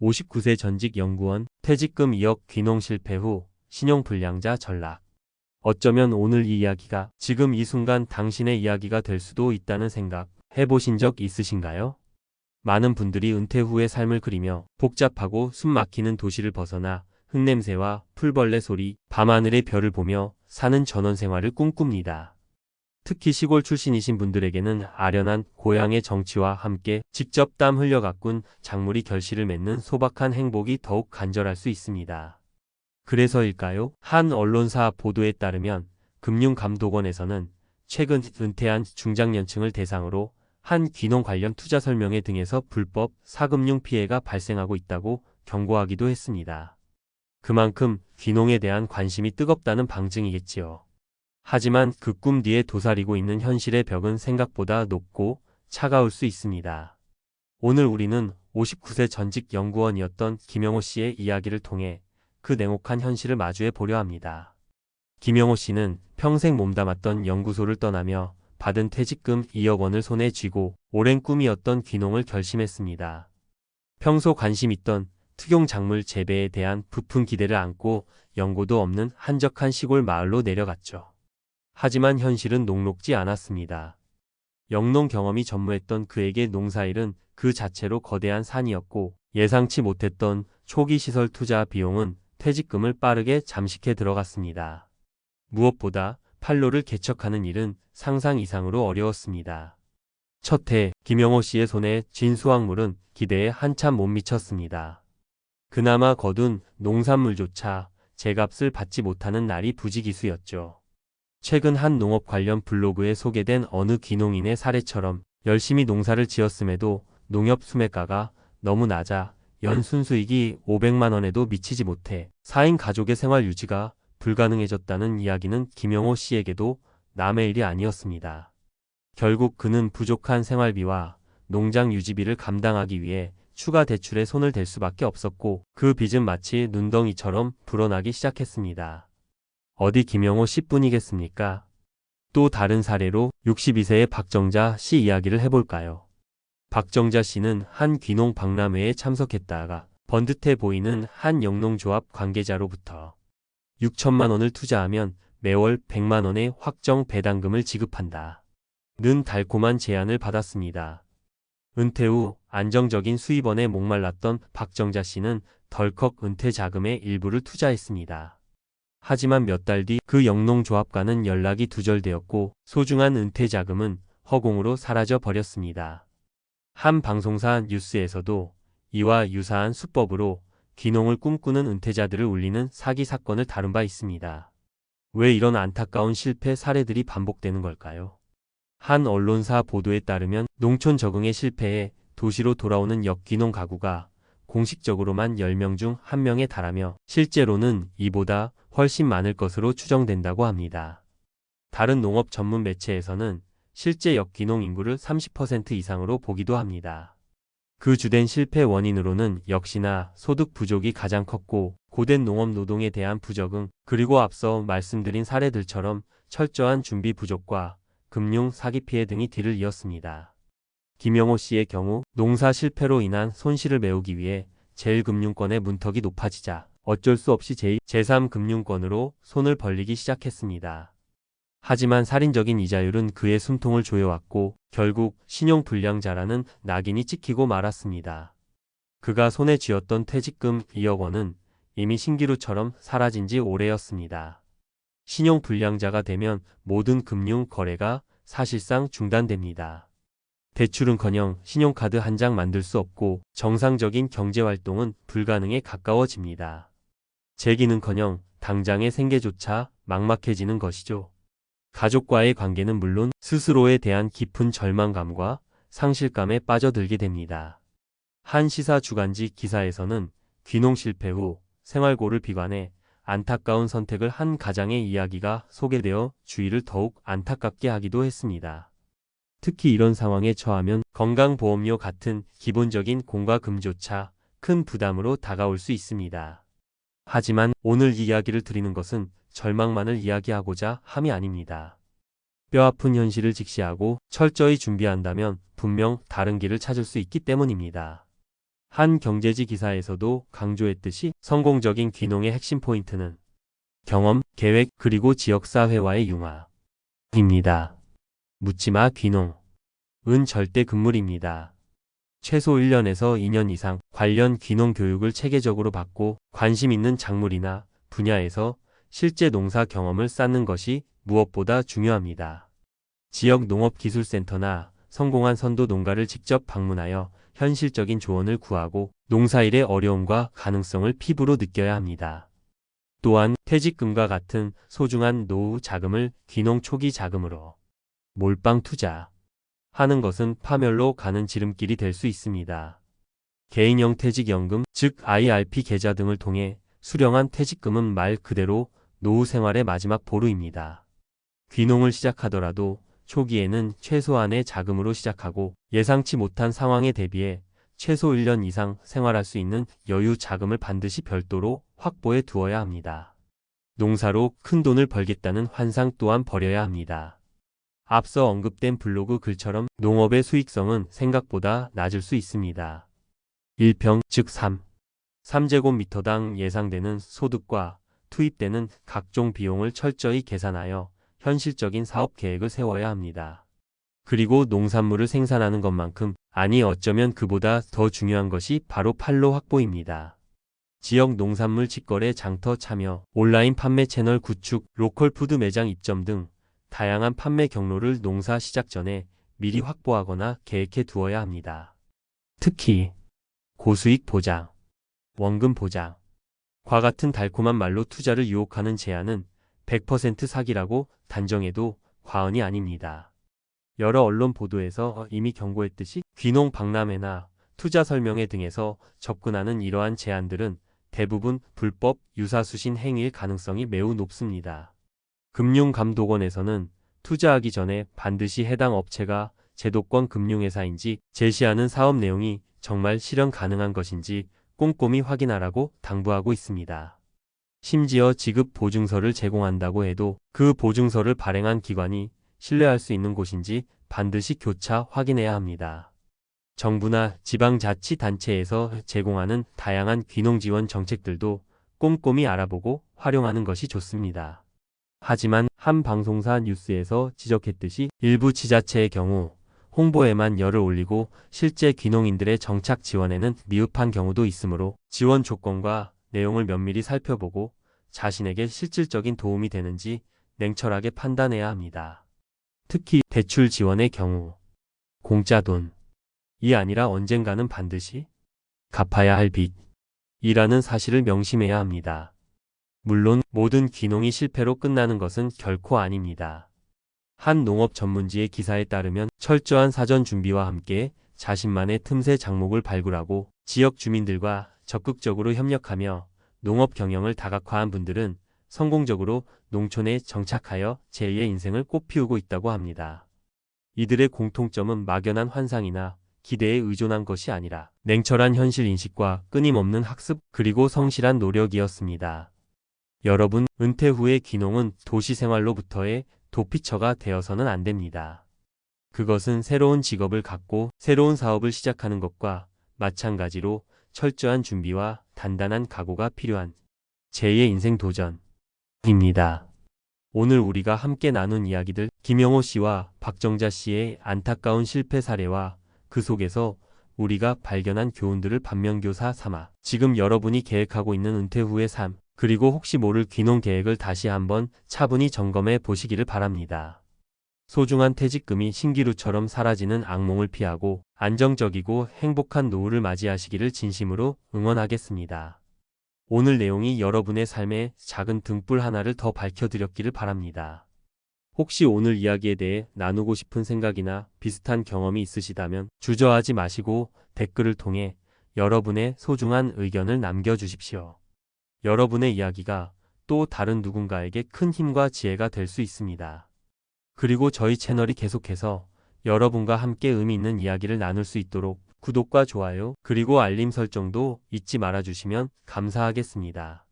59세 전직 연구원, 퇴직금 2억 귀농 실패 후 신용불량자 전락. 어쩌면 오늘 이 이야기가 지금 이 순간 당신의 이야기가 될 수도 있다는 생각 해보신 적 있으신가요? 많은 분들이 은퇴 후의 삶을 그리며 복잡하고 숨 막히는 도시를 벗어나 흙냄새와 풀벌레 소리, 밤하늘의 별을 보며 사는 전원 생활을 꿈꿉니다. 특히 시골 출신이신 분들에게는 아련한 고향의 정취와 함께 직접 땀 흘려 가꾼 작물이 결실을 맺는 소박한 행복이 더욱 간절할 수 있습니다. 그래서일까요? 한 언론사 보도에 따르면 금융감독원에서는 최근 은퇴한 중장년층을 대상으로 한 귀농 관련 투자 설명회 등에서 불법 사금융 피해가 발생하고 있다고 경고하기도 했습니다. 그만큼 귀농에 대한 관심이 뜨겁다는 방증이겠지요. 하지만 그 꿈 뒤에 도사리고 있는 현실의 벽은 생각보다 높고 차가울 수 있습니다. 오늘 우리는 59세 전직 연구원이었던 김영호 씨의 이야기를 통해 그 냉혹한 현실을 마주해 보려 합니다. 김영호 씨는 평생 몸담았던 연구소를 떠나며 받은 퇴직금 2억 원을 손에 쥐고 오랜 꿈이었던 귀농을 결심했습니다. 평소 관심 있던 특용 작물 재배에 대한 부푼 기대를 안고 연고도 없는 한적한 시골 마을로 내려갔죠. 하지만 현실은 녹록지 않았습니다. 영농 경험이 전무했던 그에게 농사일은 그 자체로 거대한 산이었고 예상치 못했던 초기 시설 투자 비용은 퇴직금을 빠르게 잠식해 들어갔습니다. 무엇보다 판로를 개척하는 일은 상상 이상으로 어려웠습니다. 첫 해 김영호 씨의 손에 쥔 수확물은 기대에 한참 못 미쳤습니다. 그나마 거둔 농산물조차 제값을 받지 못하는 날이 부지기수였죠. 최근 한 농업 관련 블로그에 소개된 어느 귀농인의 사례처럼 열심히 농사를 지었음에도 농협 수매가가 너무 낮아 연 순 수익이 500만 원에도 미치지 못해 4인 가족의 생활 유지가 불가능해졌다는 이야기는 김영호 씨에게도 남의 일이 아니었습니다. 결국 그는 부족한 생활비와 농장 유지비를 감당하기 위해 추가 대출에 손을 댈 수밖에 없었고 그 빚은 마치 눈덩이처럼 불어나기 시작했습니다. 어디 김영호 씨뿐이겠습니까? 또 다른 사례로 62세의 박정자 씨 이야기를 해볼까요? 박정자 씨는 한 귀농 박람회에 참석했다가 번듯해 보이는 한 영농조합 관계자로부터 6천만 원을 투자하면 매월 100만 원의 확정 배당금을 지급한다. 는 달콤한 제안을 받았습니다. 은퇴 후 안정적인 수입원에 목말랐던 박정자 씨는 덜컥 은퇴 자금의 일부를 투자했습니다. 하지만 몇 달 뒤 그 영농조합과는 연락이 두절되었고 소중한 은퇴 자금은 허공으로 사라져 버렸습니다. 한 방송사 뉴스에서도 이와 유사한 수법으로 귀농을 꿈꾸는 은퇴자들을 울리는 사기 사건을 다룬 바 있습니다. 왜 이런 안타까운 실패 사례들이 반복되는 걸까요? 한 언론사 보도에 따르면 농촌 적응에 실패해 도시로 돌아오는 역귀농 가구가 공식적으로만 10명 중 1명에 달하며 실제로는 이보다 훨씬 많을 것으로 추정된다고 합니다. 다른 농업 전문 매체에서는 실제 역귀농 인구를 30% 이상으로 보기도 합니다. 그 주된 실패 원인으로는 역시나 소득 부족이 가장 컸고 고된 농업 노동에 대한 부적응 그리고 앞서 말씀드린 사례들처럼 철저한 준비 부족과 금융 사기 피해 등이 뒤를 이었습니다. 김영호 씨의 경우 농사 실패로 인한 손실을 메우기 위해 제1금융권의 문턱이 높아지자 어쩔 수 없이 제2, 제3금융권으로 손을 벌리기 시작했습니다. 하지만 살인적인 이자율은 그의 숨통을 조여왔고 결국 신용불량자라는 낙인이 찍히고 말았습니다. 그가 손에 쥐었던 퇴직금 2억 원은 이미 신기루처럼 사라진 지 오래였습니다. 신용불량자가 되면 모든 금융 거래가 사실상 중단됩니다. 대출은커녕 신용카드 한 장 만들 수 없고 정상적인 경제활동은 불가능에 가까워집니다. 재기는커녕 당장의 생계조차 막막해지는 것이죠. 가족과의 관계는 물론 스스로에 대한 깊은 절망감과 상실감에 빠져들게 됩니다. 한 시사 주간지 기사에서는 귀농 실패 후 생활고를 비관해 안타까운 선택을 한 가장의 이야기가 소개되어 주의를 더욱 안타깝게 하기도 했습니다. 특히 이런 상황에 처하면 건강보험료 같은 기본적인 공과 금조차 큰 부담으로 다가올 수 있습니다. 하지만 오늘 이야기를 드리는 것은 절망만을 이야기하고자 함이 아닙니다. 뼈아픈 현실을 직시하고 철저히 준비한다면 분명 다른 길을 찾을 수 있기 때문입니다. 한 경제지 기사에서도 강조했듯이 성공적인 귀농의 핵심 포인트는 경험, 계획, 그리고 지역사회와의 융화입니다. 묻지마 귀농. 은 절대 금물입니다. 최소 1년에서 2년 이상 관련 귀농 교육을 체계적으로 받고 관심 있는 작물이나 분야에서 실제 농사 경험을 쌓는 것이 무엇보다 중요합니다. 지역 농업기술센터나 성공한 선도 농가를 직접 방문하여 현실적인 조언을 구하고 농사일의 어려움과 가능성을 피부로 느껴야 합니다. 또한 퇴직금과 같은 소중한 노후 자금을 귀농 초기 자금으로 몰빵 투자 하는 것은 파멸로 가는 지름길이 될 수 있습니다. 개인형 퇴직연금, 즉 IRP 계좌 등을 통해 수령한 퇴직금은 말 그대로 노후 생활의 마지막 보루입니다. 귀농을 시작하더라도 초기에는 최소한의 자금으로 시작하고 예상치 못한 상황에 대비해 최소 1년 이상 생활할 수 있는 여유 자금을 반드시 별도로 확보해 두어야 합니다. 농사로 큰 돈을 벌겠다는 환상 또한 버려야 합니다. 앞서 언급된 블로그 글처럼 농업의 수익성은 생각보다 낮을 수 있습니다. 1평, 즉 3. 3제곱미터당 예상되는 소득과 투입되는 각종 비용을 철저히 계산하여 현실적인 사업 계획을 세워야 합니다. 그리고 농산물을 생산하는 것만큼 아니 어쩌면 그보다 더 중요한 것이 바로 판로 확보입니다. 지역 농산물 직거래 장터 참여, 온라인 판매 채널 구축, 로컬 푸드 매장 입점 등 다양한 판매 경로를 농사 시작 전에 미리 확보하거나 계획해 두어야 합니다. 특히 고수익 보장, 원금 보장, 과 같은 달콤한 말로 투자를 유혹하는 제안은 100% 사기라고 단정해도 과언이 아닙니다. 여러 언론 보도에서 이미 경고했듯이 귀농 박람회나 투자 설명회 등에서 접근하는 이러한 제안들은 대부분 불법 유사수신 행위일 가능성이 매우 높습니다. 금융감독원에서는 투자하기 전에 반드시 해당 업체가 제도권 금융회사인지 제시하는 사업 내용이 정말 실현 가능한 것인지 꼼꼼히 확인하라고 당부하고 있습니다. 심지어 지급 보증서를 제공한다고 해도 그 보증서를 발행한 기관이 신뢰할 수 있는 곳인지 반드시 교차 확인해야 합니다. 정부나 지방자치단체에서 제공하는 다양한 귀농 지원 정책들도 꼼꼼히 알아보고 활용하는 것이 좋습니다. 하지만 한 방송사 뉴스에서 지적했듯이 일부 지자체의 경우 홍보에만 열을 올리고 실제 귀농인들의 정착 지원에는 미흡한 경우도 있으므로 지원 조건과 내용을 면밀히 살펴보고 자신에게 실질적인 도움이 되는지 냉철하게 판단해야 합니다. 특히 대출 지원의 경우 공짜 돈이 아니라 언젠가는 반드시 갚아야 할 빚이라는 사실을 명심해야 합니다. 물론 모든 귀농이 실패로 끝나는 것은 결코 아닙니다. 한 농업 전문지의 기사에 따르면 철저한 사전 준비와 함께 자신만의 틈새 장목을 발굴하고 지역 주민들과 적극적으로 협력하며 농업 경영을 다각화한 분들은 성공적으로 농촌에 정착하여 제2의 인생을 꽃피우고 있다고 합니다. 이들의 공통점은 막연한 환상이나 기대에 의존한 것이 아니라 냉철한 현실 인식과 끊임없는 학습 그리고 성실한 노력이었습니다. 여러분, 은퇴 후의 귀농은 도시 생활로부터의 도피처가 되어서는 안 됩니다. 그것은 새로운 직업을 갖고 새로운 사업을 시작하는 것과 마찬가지로 철저한 준비와 단단한 각오가 필요한 제2의 인생 도전입니다. 오늘 우리가 함께 나눈 이야기들 김영호 씨와 박정자 씨의 안타까운 실패 사례와 그 속에서 우리가 발견한 교훈들을 반면교사 삼아 지금 여러분이 계획하고 있는 은퇴 후의 삶 그리고 혹시 모를 귀농 계획을 다시 한번 차분히 점검해 보시기를 바랍니다. 소중한 퇴직금이 신기루처럼 사라지는 악몽을 피하고 안정적이고 행복한 노후를 맞이하시기를 진심으로 응원하겠습니다. 오늘 내용이 여러분의 삶에 작은 등불 하나를 더 밝혀드렸기를 바랍니다. 혹시 오늘 이야기에 대해 나누고 싶은 생각이나 비슷한 경험이 있으시다면 주저하지 마시고 댓글을 통해 여러분의 소중한 의견을 남겨주십시오. 여러분의 이야기가 또 다른 누군가에게 큰 힘과 지혜가 될 수 있습니다. 그리고 저희 채널이 계속해서 여러분과 함께 의미 있는 이야기를 나눌 수 있도록 구독과 좋아요 그리고 알림 설정도 잊지 말아주시면 감사하겠습니다.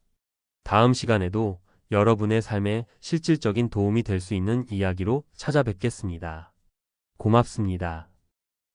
다음 시간에도 여러분의 삶에 실질적인 도움이 될 수 있는 이야기로 찾아뵙겠습니다. 고맙습니다.